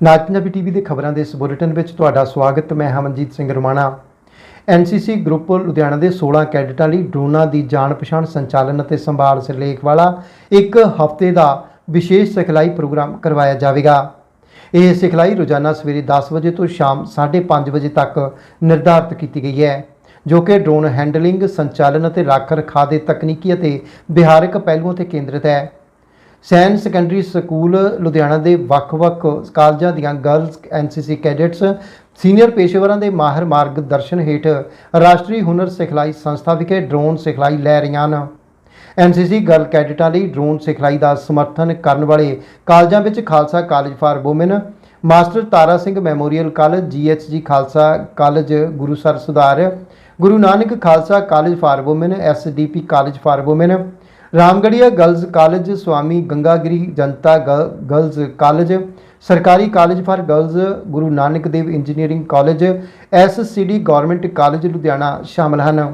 ਨਾਜ Punjabi TV ਦੇ ਖਬਰਾਂ ਦੇ ਇਸ ਬੁਲੇਟਿਨ ਵਿੱਚ ਤੁਹਾਡਾ ਸਵਾਗਤ, ਮੈਂ ਹਮਨਜੀਤ ਸਿੰਘ ਰਮਾਣਾ। ਐਨਸੀਸੀ ਗਰੁੱਪ ਲੁਧਿਆਣਾ ਦੇ 16 ਕੈਡਟਾਂ ਲਈ ਡਰੋਨਾਂ ਦੀ ਜਾਣ ਪਛਾਣ ਸੰਚਾਲਨ ਅਤੇ ਸੰਭਾਲ ਸਿਰਲੇਖ ਵਾਲਾ ਇੱਕ ਹਫ਼ਤੇ ਦਾ ਵਿਸ਼ੇਸ਼ ਸਿਖਲਾਈ ਪ੍ਰੋਗਰਾਮ ਕਰਵਾਇਆ ਜਾਵੇਗਾ। ਇਹ ਸਿਖਲਾਈ ਰੋਜ਼ਾਨਾ ਸਵੇਰੇ 10 ਵਜੇ ਤੋਂ ਸ਼ਾਮ 5:30 ਵਜੇ ਤੱਕ ਨਿਰਧਾਰਤ ਕੀਤੀ ਗਈ ਹੈ, ਜੋ ਕਿ ਡਰੋਨ ਹੈਂਡਲਿੰਗ, ਸੰਚਾਲਨ ਅਤੇ ਰੱਖ ਰਖਾਅ ਦੇ ਤਕਨੀਕੀ ਅਤੇ ਵਿਹਾਰਕ ਪਹਿਲੂਆਂ ਤੇ ਕੇਂਦਰਿਤ ਹੈ। ਸੈਨ ਸੈਕੰਡਰੀ ਸਕੂਲ ਲੁਧਿਆਣਾ ਦੇ ਵੱਖ-ਵੱਖ ਕਾਲਜਾਂ ਦੀਆਂ ਗਰਲਸ ਐਨਸੀਸੀ ਕੈਡੇਟਸ, ਸੀਨੀਅਰ ਪੇਸ਼ੇਵਰਾਂ ਦੇ ਮਾਹਿਰ ਮਾਰਗਦਰਸ਼ਨ ਹੇਠ ਰਾਸ਼ਟਰੀ ਹੁਨਰ ਸਿਖਲਾਈ ਸੰਸਥਾ ਵਿਖੇ ਡਰੋਨ ਸਿਖਲਾਈ ਲੈ ਰਹੀਆਂ ਹਨ। ਐਨਸੀਸੀ ਗਰਲ ਕੈਡੇਟਾਂ ਲਈ ਡਰੋਨ ਸਿਖਲਾਈ ਦਾ ਸਮਰਥਨ ਕਰਨ ਵਾਲੇ ਕਾਲਜਾਂ ਵਿੱਚ Khalsa college for women master Tara Singh memorial college, GHG Khalsa college, Gurusar Sudhar, Guru Nanak Khalsa college for women SDP college for women Ramgarhia girls college Swami Gangagiri Janta ਗ- girls college, ਸਰਕਾਰੀ college for girls, Guru Nanak Dev engineering college SCD government college Ludhiana ਸ਼ਾਮਲ ਹਨ।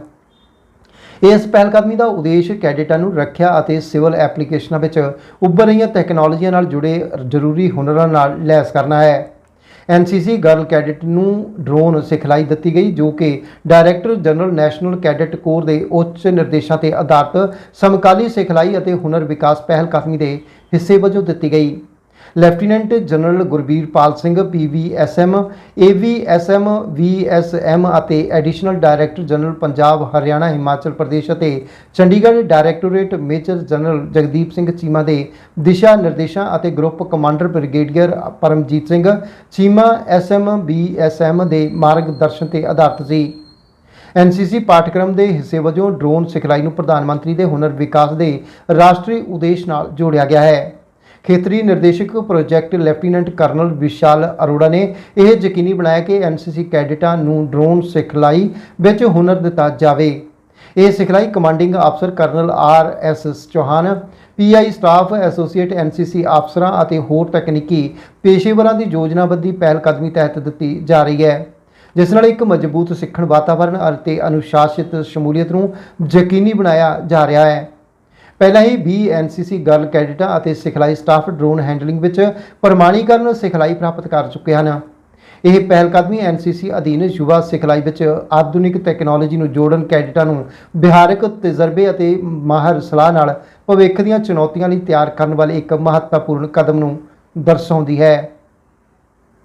ਇਸ ਪਹਿਲਕਦਮੀ ਦਾ ਉਦੇਸ਼ ਕੈਡੇਟਾਂ ਨੂੰ ਰੱਖਿਆ ਅਤੇ ਸਿਵਲ ਐਪਲੀਕੇਸ਼ਨਾਂ ਵਿੱਚ ਉੱਭਰ ਰਹੀਆਂ ਟੈਕਨੋਲੋਜੀਆਂ ਨਾਲ ਜੁੜੇ ਜ਼ਰੂਰੀ ਹੁਨਰਾਂ ਨਾਲ ਲੈਸ ਕਰਨਾ ਹੈ। ਐਨਸੀਸੀ ਗਰਲ ਕੈਡੇਟ ਨੂੰ ਡਰੋਨ ਸਿਖਲਾਈ ਦਿੱਤੀ ਗਈ, ਜੋ ਕਿ director general national cadet corps ਦੇ ਉੱਚ ਨਿਰਦੇਸ਼ਾਂ ਤੇ ਆਧਾਰਿਤ ਸਮਕਾਲੀ ਸਿਖਲਾਈ ਅਤੇ ਹੁਨਰ ਵਿਕਾਸ ਪਹਿਲਕਦਮੀ ਦੇ ਹਿੱਸੇ ਵਜੋਂ ਦਿੱਤੀ ਗਈ। Lieutenant general Gurbir Pal Singh PVSM AVSM VSM ਅਤੇ additional director general Punjab, Haryana, Himachal Pradesh ਅਤੇ Chandigarh directorate major general Jagdeep Singh Cheema ਦੇ ਦਿਸ਼ਾ ਨਿਰਦੇਸ਼ਾਂ ਅਤੇ group commander brigadier Paramjit Singh, Cheema SM BSM ਦੇ ਮਾਰਗਦਰਸ਼ਨ ਤੇ ਆਧਾਰਿਤ ਸੀ। ਐਨਸੀਸੀ ਪਾਠਕ੍ਰਮ ਦੇ ਹਿੱਸੇ ਵਜੋਂ ਡਰੋਨ ਸਿਖਲਾਈ ਨੂੰ ਪ੍ਰਧਾਨ ਮੰਤਰੀ ਦੇ ਹੁਨਰ ਵਿਕਾਸ ਦੇ ਰਾਸ਼ਟਰੀ ਉਦੇਸ਼ ਨਾਲ ਜੋੜਿਆ ਗਿਆ ਹੈ। ਖੇਤਰੀ ਨਿਰਦੇਸ਼ਕ project lieutenant colonel Vishal Arora ਨੇ ਇਹ ਯਕੀਨੀ ਬਣਾਇਆ ਕਿ ਐਨਸੀਸੀ ਕੈਡਿਟਾਂ ਨੂੰ ਡਰੋਨ ਸਿਖਲਾਈ ਵਿੱਚ ਹੁਨਰ ਦਿੱਤਾ ਜਾਵੇ। ਇਹ ਸਿਖਲਾਈ ਕਮਾਂਡਿੰਗ ਅਫਸਰ colonel R S Chauhan PI staff associate NCC ਅਫਸਰਾਂ ਅਤੇ ਹੋਰ ਤਕਨੀਕੀ ਪੇਸ਼ੇਵਰਾਂ ਦੀ ਯੋਜਨਾਬੱਧੀ ਪਹਿਲਕਦਮੀ ਤਹਿਤ ਦਿੱਤੀ ਜਾ ਰਹੀ ਹੈ। ਜਿਸ ਨਾਲ ਇੱਕ ਮਜ਼ਬੂਤ ਸਿੱਖਣ ਵਾਤਾਵਰਣ ਅਤੇ ਅਨੁਸ਼ਾਸਿਤ ਸ਼ਮੂਲੀਅਤ ਨੂੰ ਯਕੀਨੀ ਬਣਾਇਆ ਜਾ ਰਿਹਾ ਹੈ। ਪਹਿਲਾਂ ਹੀ 20 ਐਨਸੀਸੀ ਗਰਲ ਕੈਡਿਟਾਂ ਅਤੇ ਸਿਖਲਾਈ ਸਟਾਫ ਡਰੋਨ ਹੈਂਡਲਿੰਗ ਵਿੱਚ ਪ੍ਰਮਾਣੀਕਰਨ ਸਿਖਲਾਈ ਪ੍ਰਾਪਤ ਕਰ ਚੁੱਕੇ ਹਨ। ਇਹ ਪਹਿਲਕਦਮੀ ਐਨਸੀਸੀ ਅਧੀਨ ਯੁਵਾ ਸਿਖਲਾਈ ਵਿੱਚ ਆਧੁਨਿਕ ਟੈਕਨੋਲੋਜੀ ਨੂੰ ਜੋੜਨ, ਕੈਡੇਟਾਂ ਨੂੰ ਵਿਹਾਰਕ ਤਜਰਬੇ ਅਤੇ ਮਾਹਰ ਸਲਾਹ ਨਾਲ ਭਵਿੱਖ ਦੀਆਂ ਚੁਣੌਤੀਆਂ ਲਈ ਤਿਆਰ ਕਰਨ ਵਾਲੇ ਇੱਕ ਮਹੱਤਵਪੂਰਨ ਕਦਮ ਨੂੰ ਦਰਸਾਉਂਦੀ ਹੈ।